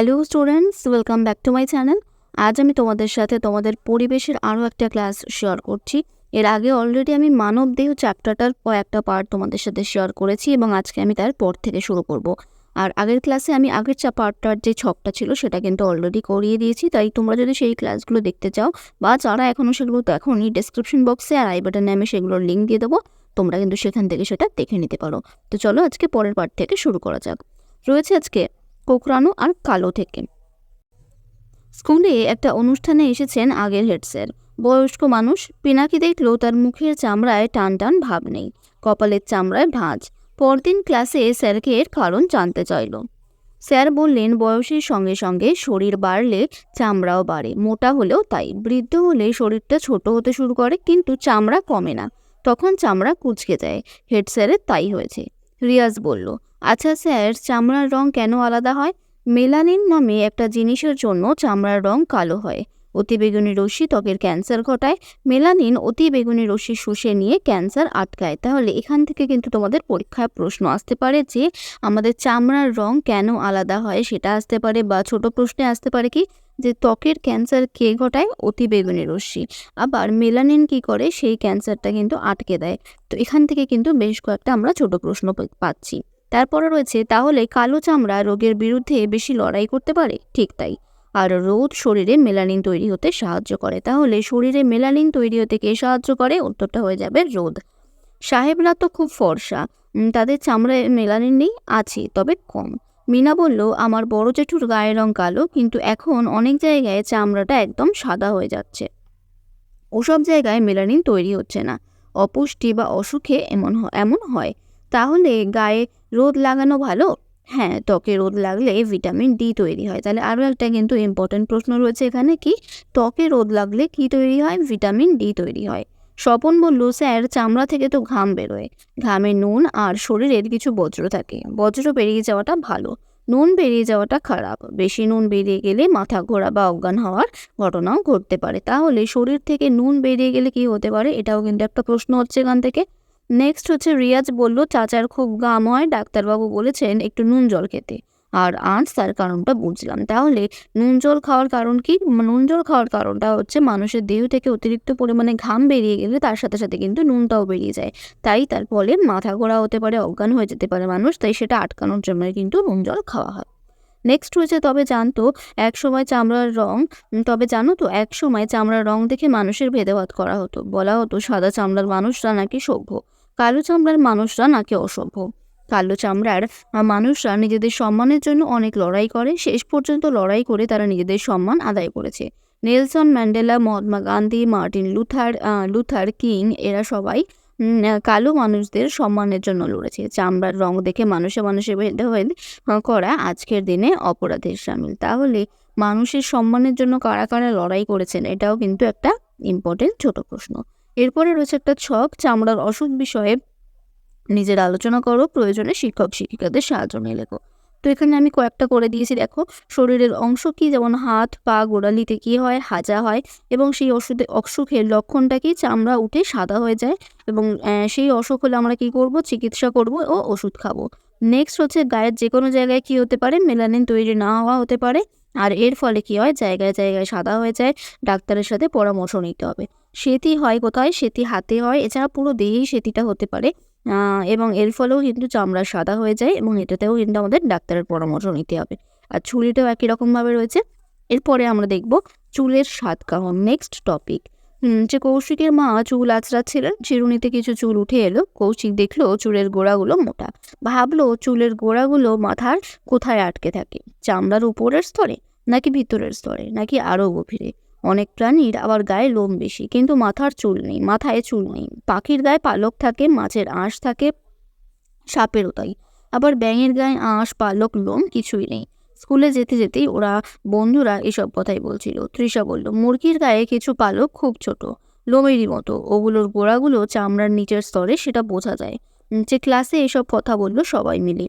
Hello students, welcome back to my channel. আজ আমি তোমাদের সাথে তোমাদের পরিবেশের আরও একটা ক্লাস শেয়ার করছি। এর আগে অলরেডি আমি মানব দেহ চ্যাপ্টারটার কয়েকটা পার্ট তোমাদের সাথে শেয়ার করেছি এবং আজকে আমি তার পর থেকে শুরু করব। আর আগের ক্লাসে আমি আগের চা পার্টটার যে ছকটা ছিল সেটা কিন্তু অলরেডি করিয়ে দিয়েছি, তাই তোমরা যদি সেই ক্লাসগুলো দেখতে চাও বা যারা এখনও সেগুলো দেখোনি ডিসক্রিপশন বক্সে আর আই বাটনে আমি সেগুলোর লিঙ্ক দিয়ে দেবো, তোমরা কিন্তু সেখান থেকে সেটা দেখে নিতে পারো। তো চলো আজকে পরের পার্ট থেকে শুরু করা যাক। রয়েছে আজকে কোকরানো আর কালো থেকে। স্কুলে একটা অনুষ্ঠানে এসেছেন আগের হেড স্যার। বয়স্ক মানুষ, পিনাকি দেখল তার মুখের চামড়ায় টান টান ভাব নেই, কপালের চামড়ায় ভাঁজ। পরদিন ক্লাসে স্যারকে এর কারণ জানতে চাইল। স্যার বললেন, বয়সের সঙ্গে সঙ্গে শরীর বাড়লে চামড়াও বাড়ে, মোটা হলেও তাই। বৃদ্ধ হলে শরীরটা ছোট হতে শুরু করে, কিন্তু চামড়া কমে না। তখন চামড়া কুচকে যায়। হেড স্যারের তাই হয়েছে। রিয়াজ বলল আচ্ছা স্যার, চামড়ার রং কেন আলাদা হয়? মেলানিন নামে একটা জিনিসের জন্য চামড়ার রং কালো হয়। অতিবেগুনি রশ্মি ত্বকের ক্যান্সার ঘটায়। মেলানিন অতিবেগুনি রশ্মি শুষে নিয়ে ক্যান্সার আটকায়। তাহলে এখান থেকে কিন্তু তোমাদের পরীক্ষায় প্রশ্ন আসতে পারে যে, আমাদের চামড়ার রং কেন আলাদা হয় সেটা আসতে পারে বা ছোট প্রশ্নে আসতে পারে কি, যে ত্বকের ক্যান্সার কে ঘটায়? অতিবেগুনি রশ্মি। আবার মেলানিন কি করে? সেই ক্যান্সারটা কিন্তু আটকে দেয়। তো এখান থেকে কিন্তু বেশ কয়েকটা আমরা ছোট প্রশ্ন পাচ্ছি। তারপরে রয়েছে, তাহলে কালো চামড়া রোগের বিরুদ্ধে বেশি লড়াই করতে পারে? ঠিক তাই। আর রোদ শরীরে মেলানিন তৈরি হতে সাহায্য করে। তাহলে শরীরে মেলানিন তৈরি হতে কে সাহায্য করে? উত্তরটা হয়ে যাবে রোদ। সাহেবরা তো খুব ফর্সা। তাদের চামড়ায় মেলানিন নেই আছে তবে কম। মিনা বলল, আমার বড় জেঠুর গায়ের রং কালো, কিন্তু এখন অনেক জায়গায় চামড়াটা একদম সাদা হয়ে যাচ্ছে। ওসব জায়গায় মেলানিন তৈরি হচ্ছে না। অপুষ্টি বা অসুখে এমন এমন হয়। তাহলে গায়ে রোদ লাগানো ভালো? হ্যাঁ ত্বকে রোদ লাগলে ভিটামিন ডি তৈরি হয়। তাহলে আরও একটা কিন্তু ইম্পর্টেন্ট প্রশ্ন রয়েছে এখানে কি? ত্বকে রোদ লাগলে কি তৈরি হয়? ভিটামিন ডি তৈরি হয়। স্বপন বলল, স্যার, চামড়া থেকে তো ঘাম বেরোয়। ঘামে নুন আর শরীরের কিছু বজ্র থাকে। বজ্র বেরিয়ে যাওয়াটা ভালো। নুন বেরিয়ে যাওয়াটা খারাপ। বেশি নুন বেরিয়ে গেলে মাথা ঘোরা বা অজ্ঞান হওয়ার ঘটনাও ঘটতে পারে। তাহলে শরীর থেকে নুন বেরিয়ে গেলে কি হতে পারে? এটাও কিন্তু একটা প্রশ্ন হচ্ছে এখান থেকে। নেক্সট হচ্ছে রিয়াজ বলল, চাচার খুব গাম হয়। ডাক্তারবাবু বলেছেন, একটু নুন জল খেতে। আর আজ তার কারণটা বুঝলাম। তাহলে নুন জল খাওয়ার কারণ কি? নুন জল খাওয়ার কারণটা হচ্ছে মানুষের দেহ থেকে অতিরিক্ত পরিমাণে ঘাম বেরিয়ে গেলে তার সাথে সাথে কিন্তু নুনটাও বেরিয়ে যায়। তাই তার ফলে মাথা ঘোরা হতে পারে, অজ্ঞান হয়ে যেতে পারে মানুষ, তাই সেটা আটকানোর জন্য কিন্তু নুন জল খাওয়া হয়। নেক্সট হয়েছে তবে জানতো এক সময় চামড়ার রং, তবে জানো তো এক সময় চামড়ার রং দেখে মানুষের ভেদাভেদ করা হতো। বলা হতো, সাদা চামড়ার মানুষরা নাকি সভ্য। কালো চামড়ার মানুষরা নাকি অসভ্য। কালো চামড়ার মানুষরা নিজেদের সম্মানের জন্য অনেক লড়াই করে, শেষ পর্যন্ত লড়াই করে তারা নিজেদের সম্মান আদায় করেছে। Nelson Mandela, Mahatma Gandhi, Martin Luther Luther King, এরা সবাই কালো মানুষদের সম্মানের জন্য লড়েছে। চামড়ার রং দেখে মানুষে মানুষে ভেদাভেদ করা আজকের দিনে অপরাধের সামিল। তাহলে মানুষের সম্মানের জন্য কারা কারা লড়াই করেছেন, এটাও কিন্তু একটা ইম্পর্টেন্ট ছোট প্রশ্ন। এরপরে রয়েছে একটা ছক, চামড়ার অসুখ বিষয়ে নিজের আলোচনা করো, প্রয়োজনে শিক্ষক শিক্ষিকাদের সাহায্য নিয়ে লেখো। তো এখানে আমি কয়েকটা করে দিয়েছি, দেখো। শরীরের অংশ কি? যেমন হাত, পা, গোড়ালিতে কি হয়? হাজা হয়। এবং সেই ওষুধে অসুখের লক্ষণটা কি? চামড়া উঠে সাদা হয়ে যায়। এবং সেই অসুখ হলে আমরা কি করব? চিকিৎসা করব ও ওষুধ খাব। নেক্সট হচ্ছে গায়ের যে কোনো জায়গায় কি হতে পারে? মেলানিন তৈরি না হওয়া হতে পারে। আর এর ফলে কি হয়? জায়গায় জায়গায় সাদা হয়ে যায়। ডাক্তারের সাথে পরামর্শ নিতে হবে। সেতি হয় কোথায়? সেতি হাতে হয়। এছাড়া পুরো দেহেই সেতিটা হতে পারে। এবং এর ফলেও কিন্তু চামড়া সাদা হয়ে যায় এবং এটাতেও কিন্তু আমাদের ডাক্তারের পরামর্শ নিতে হবে। আর চুলিটাও একই রকমভাবে রয়েছে। এরপরে আমরা দেখব চুলের সাতকাহন নেক্সট টপিক যে কৌশিকের মা চুল আঁচড়াচ্ছিলেন, চিরুনিতে কিছু চুল উঠে এলো। কৌশিক দেখল চুলের গোড়াগুলো মোটা। ভাবলো চুলের গোড়াগুলো মাথার কোথায় আটকে থাকে? চামড়ার উপরের স্তরে নাকি ভিতরের স্তরে? নাকি আরও গভীরে? অনেক প্রাণীর আবার গায়ে লোম বেশি, কিন্তু মাথার চুল নেই, মাথায় চুল নেই। পাখির গায়ে পালক থাকে, মাছের আঁশ থাকে, সাপেরও তাই। আবার ব্যাঙের গায়ে আঁশ, পালক, লোম কিছুই নেই। স্কুলে যেতে যেতেই ওরা বন্ধুরা এসব কথাই বলছিল। তৃষা বলল, মুরগির গায়ে কিছু পালক খুব ছোট, লোমেরই মতো। ওগুলোর গোড়াগুলো চামড়ার নিচের স্তরে সেটা বোঝা যায়। যে ক্লাসে এসব কথা বলল সবাই মিলে।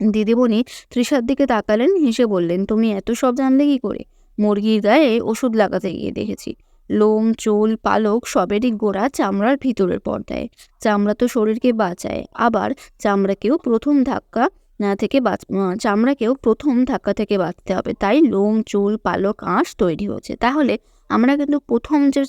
দিদিমণি তৃষার দিকে তাকালেন, হেসে বললেন, তুমি এত সব জানলে কি করে? মুরগির গায়ে ওষুধ লাগাতে গিয়ে দেখেছি। লোম, চুল, পালক সবেরই গোড়া চামড়ার ভিতরের পর্দায়। চামড়া তো শরীরকে বাঁচায়, আবার চামড়াকেও প্রথম ধাক্কা থেকে বাঁচ চামড়াকেও প্রথম ধাক্কা থেকে বাঁচতে হবে। তাই লোম, চুল, পালক, আঁশ তৈরি হচ্ছে তাহলে আমরা কিন্তু প্রথম যে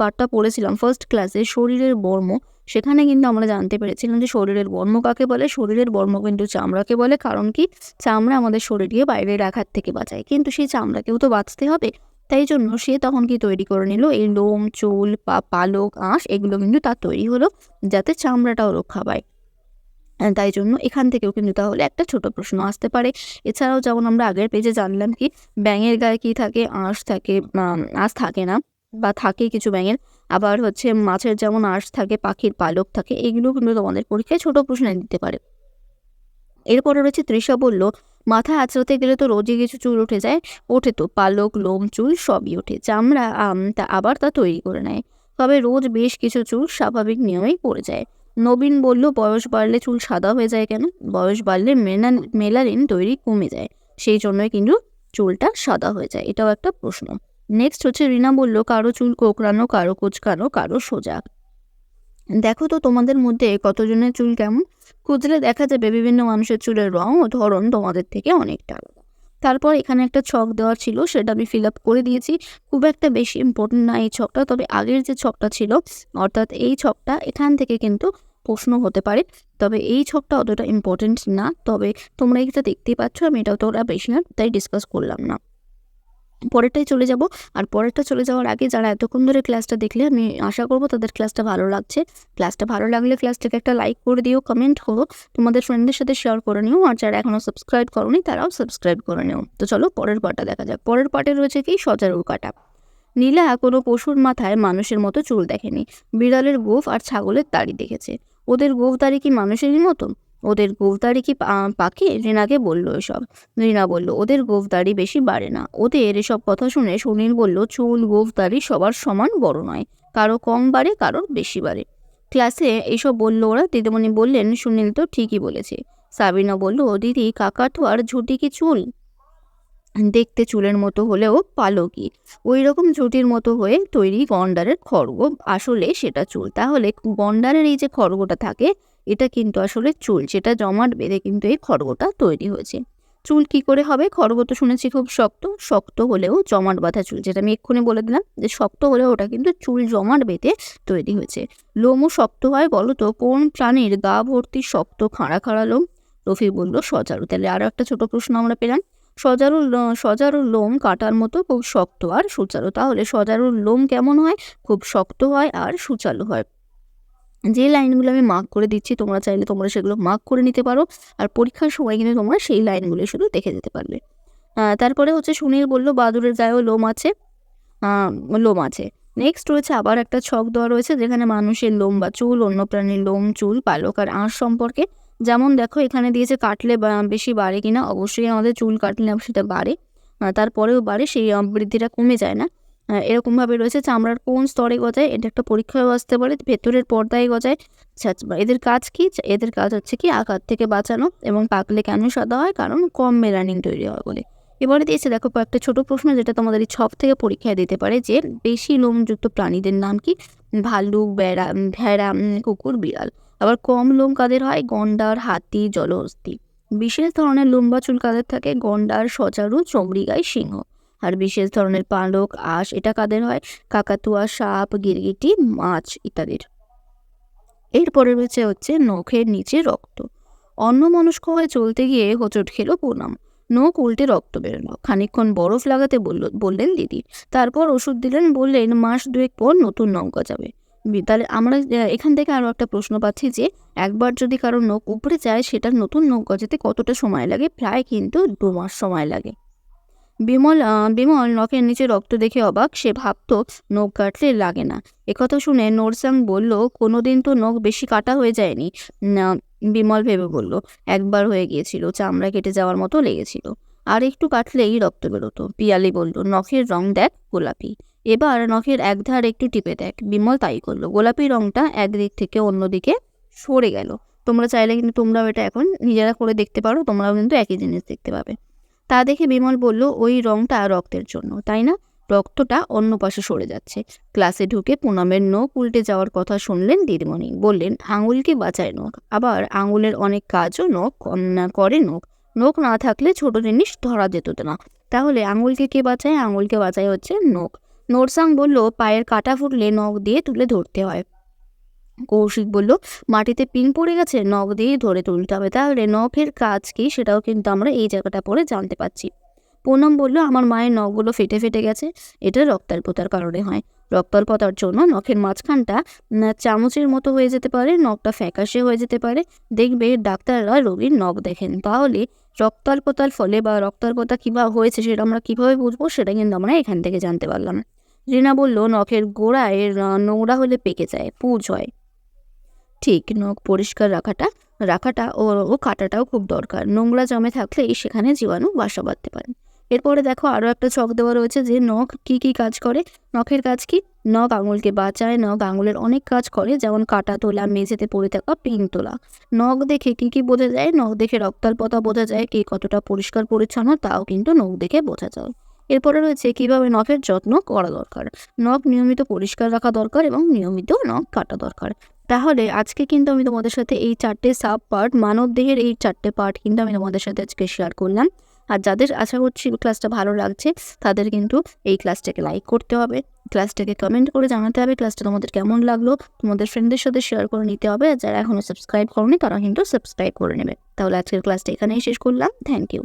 পার্টটা পড়েছিলাম ফার্স্ট ক্লাসে শরীরের বর্ম, সেখানে কিন্তু আমরা জানতে পেরেছিলাম যে শরীরের বর্ম কাকে বলে? শরীরের বর্ম কিন্তু চামড়াকে বলে, কারণ কি? চামড়া আমাদের শরীরকে বাইরের আঘাত থেকে বাঁচায়। কিন্তু সেই চামড়াকেও তো বাঁচতে হবে। তাই জন্য সে তখন কি তৈরি করে নিল? এই লোম, চুল, পা, পালক, আঁশ, এগুলো কিন্তু তার তৈরি হলো যাতে চামড়াটাও রক্ষা পায়। তাই জন্য এখান থেকেও কিন্তু তাহলে একটা ছোট প্রশ্ন আসতে পারে। এছাড়াও যেমন আমরা আগের পেজে জানলাম কি, ব্যাঙের গায়ে কি থাকে, আঁশ থাকে আঁশ থাকে না বা থাকে কিছু ব্যাঙের। আবার হচ্ছে মাছের যেমন আঁশ থাকে, পাখির পালক থাকে এগুলো কিন্তু তোমাদের পরীক্ষায় ছোট প্রশ্নে দিতে পারে। এরপরে রয়েছে তৃষা বলল, মাথা আঁচড়াতে গেলে তো রোজই কিছু চুল উঠে যায়। ওঠে তো পালক, লোম, চুল সবই ওঠে চামড়া তা আবার তা তৈরি করে নেয়। তবে রোজ বেশ কিছু চুল স্বাভাবিক নিয়মেই পড়ে যায়। নবীন বলল, বয়স বাড়লে চুল সাদা হয়ে যায় কেন? বয়স বাড়লে মেলান মেলানিন তৈরি কমে যায়। সেই জন্যই কিন্তু চুলটা সাদা হয়ে যায়। এটাও একটা প্রশ্ন। নেক্সট হচ্ছে রিনা বলল, কারও চুল কোকড়ানো, কারও কোচকানো, কারও সোজা। দেখো তো তোমাদের মধ্যে কতজনের চুল কেমন? খুঁজলে দেখা যাবে বিভিন্ন মানুষের চুলের রং ও ধরন তোমাদের থেকে অনেকটা আলাদা। তারপর এখানে একটা ছক দেওয়া ছিল, সেটা আমি ফিল আপ করে দিয়েছি। খুব একটা বেশি ইম্পর্টেন্ট না এই ছকটা, তবে আগের যে ছকটা ছিল, অর্থাৎ এই ছকটা এখান থেকে কিন্তু প্রশ্ন হতে পারে। তবে এই ছকটা অতটা ইম্পর্টেন্ট না। তবে তোমরা এটা দেখতেই পাচ্ছ, আমি এটা অতটা বেশি না, তাই ডিসকাস করলাম না। পরেরটাই চলে যাব। আর পরেরটা চলে যাওয়ার আগে যারা এতক্ষণ ধরে ক্লাসটা দেখলে, আমি আশা করব তাদের ক্লাসটা ভালো লাগছে। ক্লাসটা ভালো লাগলে ক্লাসটাকে একটা লাইক করে দিও কমেন্ট করো। তোমাদের ফ্রেন্ডদের সাথে শেয়ার করে নিও। আর যারা এখনও সাবস্ক্রাইব করোনি, তারাও সাবস্ক্রাইব করে নিও। তো চলো, পরের পার্টটা দেখা যাক। পরের পার্টে রয়েছে কি? সজারু কাটা। নীলা কোনো পশুর মাথায় মানুষের মতো চুল দেখেনি। বিড়ালের গোফ আর ছাগলের দাড়ি দেখেছে। ওদের গোফ দাড়ি কি মানুষেরই মতো ওদের গোফ দাড়ি কি পাখি? রিনাকে বলল এসব। রিনা বলল, ওদের গোফ দাড়ি বেশি বাড়ে না। ওদের এসব কথা শুনে সুনীল বলল, চুল গোফ দাড়ি সবার সমান বড় নয়। কারও কম বাড়ে কারও বেশি বাড়ে। ক্লাসে এইসব বলল ওরা, দিদিমণি বললেন, সুনীল তো ঠিকই বলেছে। সাবিনা বলল দিদি, কাকাতুয়ার ঝুটি কি চুল? দেখতে চুলের মতো হলেও পালকি। ওই রকম ঝুটির মতো হয়ে তৈরি গন্ডারের খড়গ। আসলে সেটা চুল। তাহলে গন্ডারের এই যে খড়গটা থাকে, এটা কিন্তু আসলে চুল। সেটা জমাট বেঁধে কিন্তু এই খড়গটা তৈরি হয়েছে। চুল কি করে হবে? খড়গ তো শুনেছি খুব শক্ত। শক্ত হলেও জমাট বাঁধা চুল। যেটা আমি এক্ষুনি বলে দিলাম যে শক্ত হলেও ওটা কিন্তু চুল জমাট বেঁধে তৈরি হয়েছে। লোমও শক্ত হয়, বলো তো? কোন প্রাণীর গা ভর্তি শক্ত খাড়া খাড়া লোম? রফি বলল, সজারু। তাহলে আরও একটা ছোট প্রশ্ন আমরা পেলাম। সজারুর লো- সজারুর লোম কাটার মতো খুব শক্ত আর সুচারু। তাহলে সজারুর লোম কেমন হয়? খুব শক্ত হয় আর সুচালু হয়। যে লাইনগুলো আমি মার্ক করে দিচ্ছি, তোমরা চাইলে তোমরা সেগুলো মার্ক করে নিতে পারো। আর পরীক্ষার সময় কিন্তু তোমরা সেই লাইনগুলো শুধু দেখে যেতে পারবে। তারপরে হচ্ছে সুনীল বলল, বাদুরের গায়েও লোম আছে। লোম আছে। নেক্সট রয়েছে আবার একটা ছক দেওয়া রয়েছে, যেখানে মানুষের লোম বা চুল, অন্য প্রাণীর লোম, চুল, পালক আর আঁশ সম্পর্কে। যেমন দেখো এখানে দিয়েছে কাটলে বেশি বাড়ে কিনা অবশ্যই আমাদের চুল কাটলে সেটা বাড়ে। তারপরেও বাড়ে সেই বৃদ্ধিটা কমে যায় না। এরকমভাবে রয়েছে চামড়ার কোন স্তরে গজায় এটা একটা পরীক্ষায় আসতে পারে ভেতরের পর্দায় গজায়। আচ্ছা, আচ্ছা, এদের কাজ কি? এদের কাজ হচ্ছে কি আঘাত থেকে বাঁচানো এবং পাকলে কেন সাদা হয়? কারণ কম মেলানিন তৈরি হয় বলে। এবারে দিয়েছে দেখো কয়েকটা ছোট প্রশ্ন যেটা তোমাদের এই ছক থেকে পরীক্ষায় দিতে পারে যে বেশি লোমযুক্ত প্রাণীদের নাম কি? ভাল্লুক বেড়া ভেড়া কুকুর বিড়াল। আবার কম লোম কাদের হয় গন্ডার, হাতি, জলহস্তি। বিশেষ ধরনের লম্বা চুল কাদের থাকে গন্ডার, সজারু, চমড়িগাই, সিংহ। আর বিশেষ ধরনের পালক, আঁশ, এটা কাদের হয়? কাকাতুয়া, সাপ, গিরগিটি, মাছ ইত্যাদির। এরপরে রয়েছে হচ্ছে নখের নিচে রক্ত। অন্যমনস্ক হয়ে চলতে গিয়ে হোঁচট খেলো পুনাম। নখ উল্টে রক্ত বেরোলো। খানিকক্ষণ বরফ লাগাতে বলল, বললেন দিদি। তারপর ওষুধ দিলেন, বললেন, মাস দুয়েক পর নতুন নখ গজাবে তাহলে আমরা এখান থেকে আরও একটা প্রশ্ন পাচ্ছি যে, একবার যদি কারও নখ উপরে যায় সেটা নতুন নখ গজাতে কতটা সময় লাগে? প্রায় কিন্তু দু মাস সময় লাগে। বিমল বিমল নখের নিচে রক্ত দেখে অবাক, সে ভাবতো নখ কাটলে লাগে না। একথা শুনে নোরসাং বলল, কোনোদিন তো নখ বেশি কাটা হয়ে যায়নি। বিমল ভেবে বলল, একবার হয়ে গিয়েছিল, চামড়া কেটে যাওয়ার মতো লেগেছিল। আর একটু কাটলেই রক্ত বেরোতো। পিয়ালি বলল, নখের রং দেখ গোলাপি। এবার নখের একধার একটু টিপে দেখ। বিমল তাই করল। গোলাপি রংটা একদিক থেকে অন্যদিকে সরে গেল। তোমরা চাইলে কিন্তু তোমরাও এটা এখন নিজেরা করে দেখতে পারো, তোমরাও কিন্তু একই জিনিস দেখতে পাবে। তা দেখে বিমল বলল, ওই রংটা রক্তের জন্য, তাই না? রক্তটা অন্য পাশে সরে যাচ্ছে। ক্লাসে ঢুকে পুনমের নখ উল্টে যাওয়ার কথা শুনলেন দিদিমণি। বললেন, আঙুলকে বাঁচায় নখ। আবার আঙুলের অনেক কাজও নখ করে নখ। নখ না থাকলে ছোট জিনিস ধরা যেত না। তাহলে আঙুলকে কে বাঁচায়? আঙুলকে বাঁচায় হচ্ছে নখ। নোরসাং বলল, পায়ের কাটা ফুটলে নখ দিয়ে তুলে ধরতে হয়। কৌশিক বলল, মাটিতে পিন পড়ে গেছে, নখ দিয়ে ধরে তুলতে হবে। তাহলে নখের কাজ কি? সেটাও কিন্তু আমরা এই জায়গাটা পরে জানতে পারছি। পুনম বলল, আমার মায়ের নখগুলো ফেটে ফেটে গেছে। এটা রক্তাল্পতার কারণে হয়। রক্তাল্পতার জন্য নখের মাঝখানটা চামচের মতো হয়ে যেতে পারে, নখটা ফ্যাকাশে হয়ে যেতে পারে। দেখবে ডাক্তাররা রোগীর নখ দেখেন। তাহলে রক্তাল্পতার ফলে বা রক্তাল্পতা কীভাবে হয়েছে সেটা আমরা কীভাবে বুঝব, সেটা কিন্তু আমরা এখান থেকে জানতে পারলাম। রিনা বলল, নখের গোড়ায় নোংরা হলে পেকে যায়, পুজ হয়। ঠিক, নখ পরিষ্কার রাখাটা রাখাটা ও ও কাটাটাও খুব দরকার। নোংরা জমে থাকলেই সেখানে জীবাণু বাসা বাঁধতে পারে। এরপরে দেখো আরও একটা ছক দেওয়া রয়েছে যে নখ কি কি কাজ করে। নখের কাজ কি? নখ আঙুলকে বাঁচায়, নখ আঙুলের অনেক কাজ করে, যেমন কাটা তোলা, মেঝেতে পড়ে থাকা, পিন তোলা। নখ দেখে কি কি বোঝা যায়? নখ দেখে রক্তাল্পতা বোঝা যায়, কে কতটা পরিষ্কার পরিচ্ছন্ন, তাও কিন্তু নখ দেখে বোঝা যায়। এরপরে রয়েছে কীভাবে নখের যত্ন করা দরকার। নখ নিয়মিত পরিষ্কার রাখা দরকার এবং নিয়মিত নখ কাটা দরকার। তাহলে আজকে কিন্তু আমি তোমাদের সাথে এই চারটে সাব পার্ট, মানব দেহের এই চারটে পার্ট কিন্তু আমি তোমাদের সাথে আজকে শেয়ার করলাম। আর যাদের আশা করছি ক্লাসটা ভালো লাগছে, তাদের কিন্তু এই ক্লাসটাকে লাইক করতে হবে। ক্লাসটাকে কমেন্ট করে জানাতে হবে ক্লাসটা তোমাদের কেমন লাগল। তোমাদের ফ্রেন্ডদের সাথে শেয়ার করে নিতে হবে। আর যারা এখনও সাবস্ক্রাইব করনি তারা কিন্তু সাবস্ক্রাইব করে নেবে। তাহলে আজকের ক্লাসটা এখানেই শেষ করলাম। Thank you